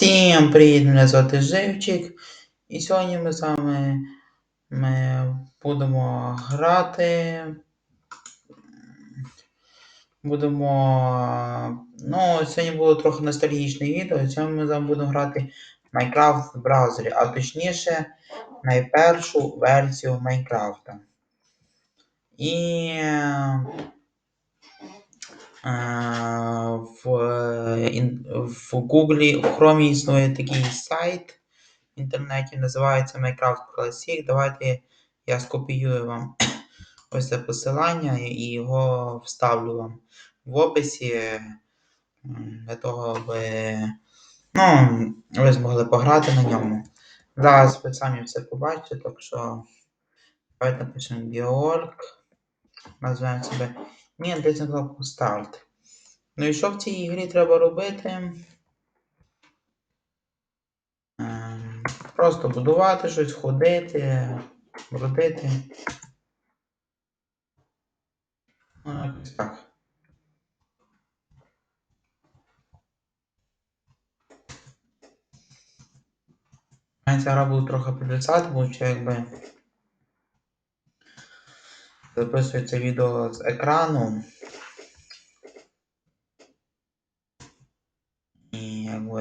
Всім привіт, мене звати Живчик. І сьогодні ми з вами ми будемо грати. Будемо. Ну, сьогодні було трохи ностальгічне відео. Сьогодні ми з вами будемо грати Minecraft в браузері, а точніше, найпершу версію Майнкрафта. І в, в Google, в Chrome існує такий сайт в інтернеті, називається Minecraft Classic. Давайте я скопіюю вам ось це посилання і його вставлю вам в описі для того, аби ну, ви змогли пограти на ньому. Зараз ви самі все побачите, так що давайте напишемо Georg. Назвемо себе. Ні, десь на кнопку Start. Ну і що в цій грі треба робити? Ем, Просто будувати щось, ходити, бродити. Ну, якось так. Ця гра буду трохи підвисати, бо ще якби записується відео з екрану. І якби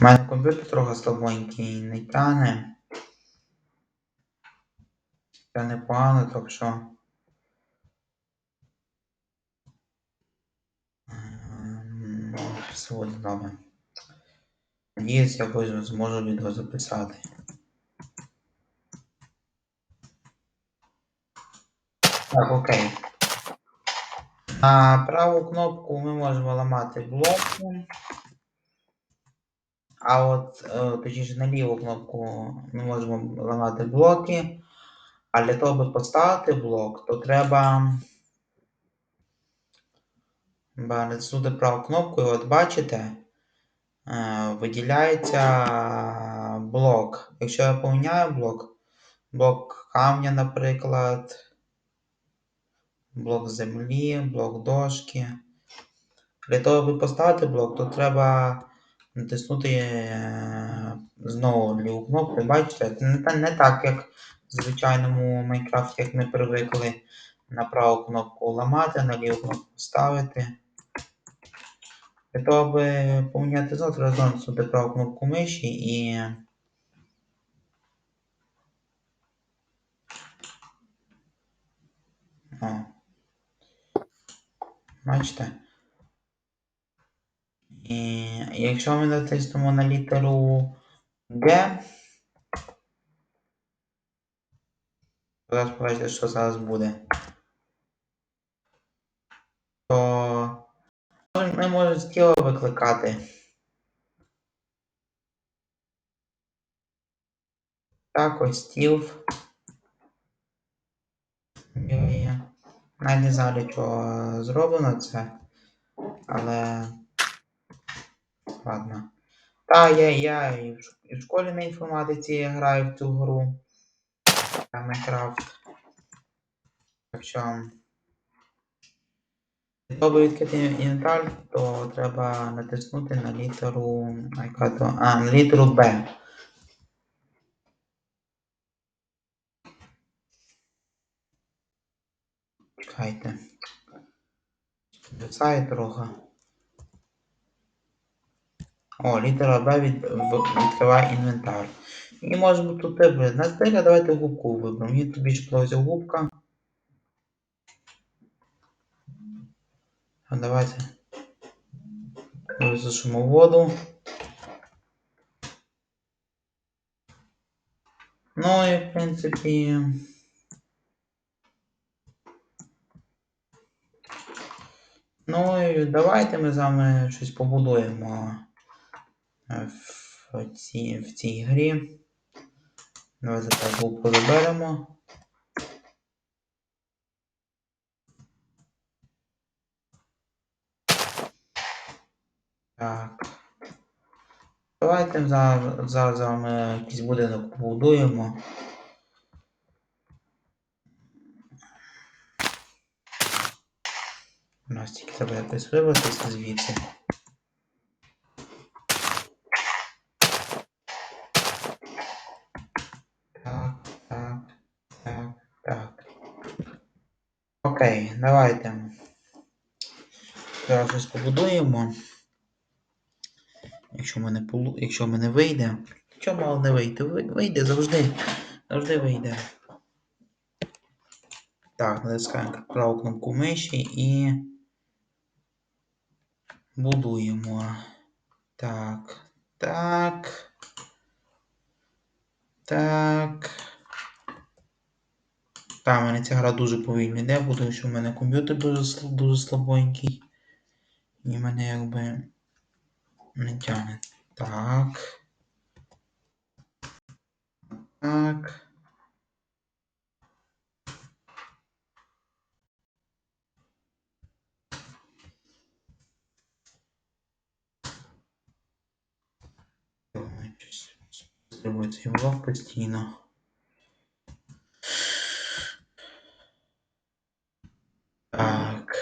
у мене комп'ютер трохи слабонький, не тяне. Це непогано, так що. буде добре. Надіюсь, якось зможу відео записати. Так, окей. На праву кнопку ми можемо ламати блоки. А от, е, точніше, на ліву кнопку ми можемо ламати блоки. А для того, аби поставити блок, то треба ба- натиснути праву кнопку, і от бачите, е, виділяється блок. Якщо я поміняю блок, блок камня, наприклад, блок землі, блок дошки. Для того, аби поставити блок, то треба натиснути е, знову ліву кнопку. Бачите, не, не так, як в звичайному Майнкрафті, як ми привикли на праву кнопку ламати, на ліву кнопку ставити. Для того, аби поміняти знову, треба знову натиснути праву кнопку миші і. О. Бачите? І якщо ми натиснемо на літеру Г, зараз побачите, що зараз буде. То ми можемо з викликати. Так, ось стіл. Навіть не знаю, для чого зроблено це. Але. Ладно. Та, я, я і в школі на інформатиці граю в цю гру. Майнкрафт. Так що. Аби відкрити інвентар, то треба натиснути на літеру. А, на літеру Б. Чекайте. Висає трохи. О, літера Б від, відкриває інвентар. І можемо тут вибрати. На стиля давайте губку виберемо. Мені тут більше подобається губка. А давайте. Висушимо воду. Ну і в принципі. Ну і давайте ми з вами щось побудуємо е, в цій, в цій грі. Давайте так губку заберемо. Так. Давайте зараз, зараз з вами якийсь будинок побудуємо. нас тільки треба якось вибратися звідси. Так, так, так, так. Окей, давайте. Зараз щось побудуємо. Якщо в мене якщо мене вийде. Чому мало не вийти? Вийде завжди. Завжди вийде. Так, натискаємо праву кнопку миші і будуємо. Так. Так. Так. Та, в мене ця гра дуже повільно йде, тому що в мене комп'ютер дуже, дуже слабенький. І мене якби не тягне. Так. Так. Цей блок постійно. Так.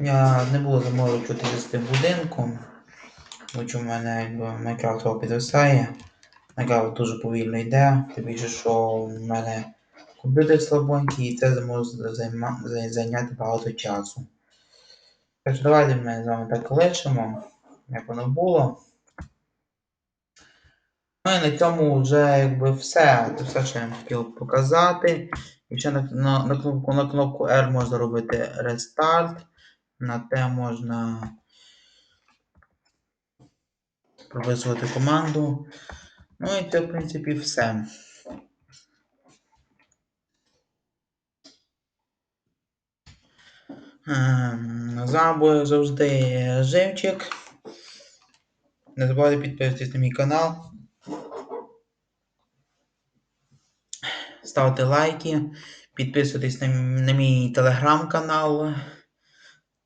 Я не було заморочуватися з тим будинком, що в мене Майнкрафт підвисає. Майнкрафт дуже повільно йде, тим більше, що в мене комп'ютер слабонький і це може зайняти багато часу. Так що давайте ми з вами так лишимо, як воно було. Ну і на цьому вже якби все. Це все, що я хотів показати. І ще на, на, на, кнопку, на кнопку R можна робити рестарт. На T можна прописувати команду. Ну і це, в принципі, все. Ем, З вами був завжди Живчик. Не забувайте підписуватись на мій канал. Ставте лайки, підписуйтесь на, на мій телеграм-канал.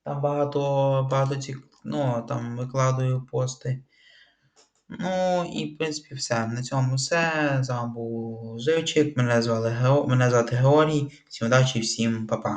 Там багато, багато цих, ну, там викладаю пости. Ну і в принципі все. На цьому все. З вами був Живчик. Мене звали Гео... Мене звати Георгій. Всім удачі, всім па-па.